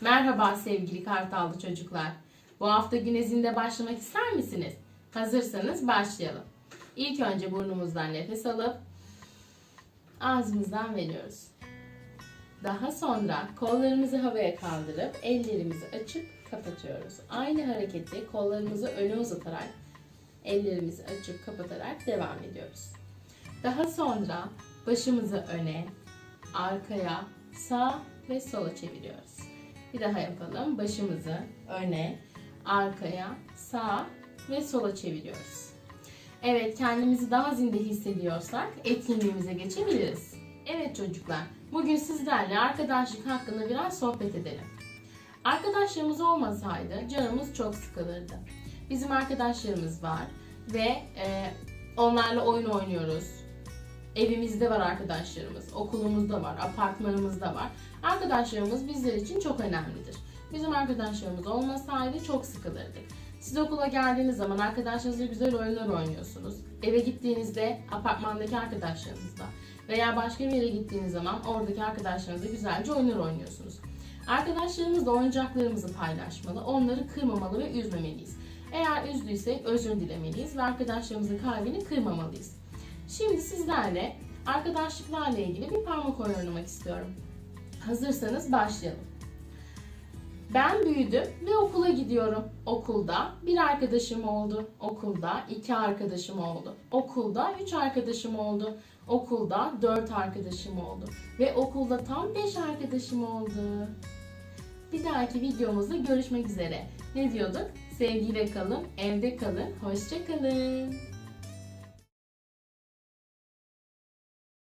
Merhaba sevgili Kartallı çocuklar. Bu hafta güne başlamak ister misiniz? Hazırsanız başlayalım. İlk önce burnumuzdan nefes alıp ağzımızdan veriyoruz. Daha sonra kollarımızı havaya kaldırıp ellerimizi açıp kapatıyoruz. Aynı hareketi kollarımızı öne uzatarak ellerimizi açıp kapatarak devam ediyoruz. Daha sonra başımızı öne, arkaya, sağ ve sola çeviriyoruz. Bir daha yapalım. Başımızı öne, arkaya, sağ ve sola çeviriyoruz. Evet, kendimizi daha zinde hissediyorsak etkinliğimize geçebiliriz. Evet çocuklar, bugün sizlerle arkadaşlık hakkında biraz sohbet edelim. Arkadaşlarımız olmasaydı canımız çok sıkılırdı. Bizim arkadaşlarımız var ve e, onlarla oyun oynuyoruz. Evimizde var arkadaşlarımız, okulumuzda var, apartmanımızda var. Arkadaşlarımız bizler için çok önemlidir. Bizim arkadaşlarımız olmasaydı çok sıkılırdık. Siz okula geldiğiniz zaman arkadaşlarınızla güzel oyunlar oynuyorsunuz. Eve gittiğinizde apartmandaki arkadaşlarınızla veya başka bir yere gittiğiniz zaman oradaki arkadaşlarınızla güzelce oyunlar oynuyorsunuz. Arkadaşlarımızla oyuncaklarımızı paylaşmalı, onları kırmamalı ve üzmemeliyiz. Eğer üzdüysek özür dilemeliyiz ve arkadaşlarımızın kalbini kırmamalıyız. Şimdi sizlerle arkadaşlıklarla ilgili bir parmak oyunu oynamak istiyorum. Hazırsanız başlayalım. Ben büyüdüm ve okula gidiyorum. Okulda bir arkadaşım oldu. Okulda iki arkadaşım oldu. Okulda üç arkadaşım oldu. Okulda dört arkadaşım oldu. Ve okulda tam beş arkadaşım oldu. Bir dahaki videomuzda görüşmek üzere. Ne diyorduk? Sevgiyle kalın, evde kalın, hoşça kalın.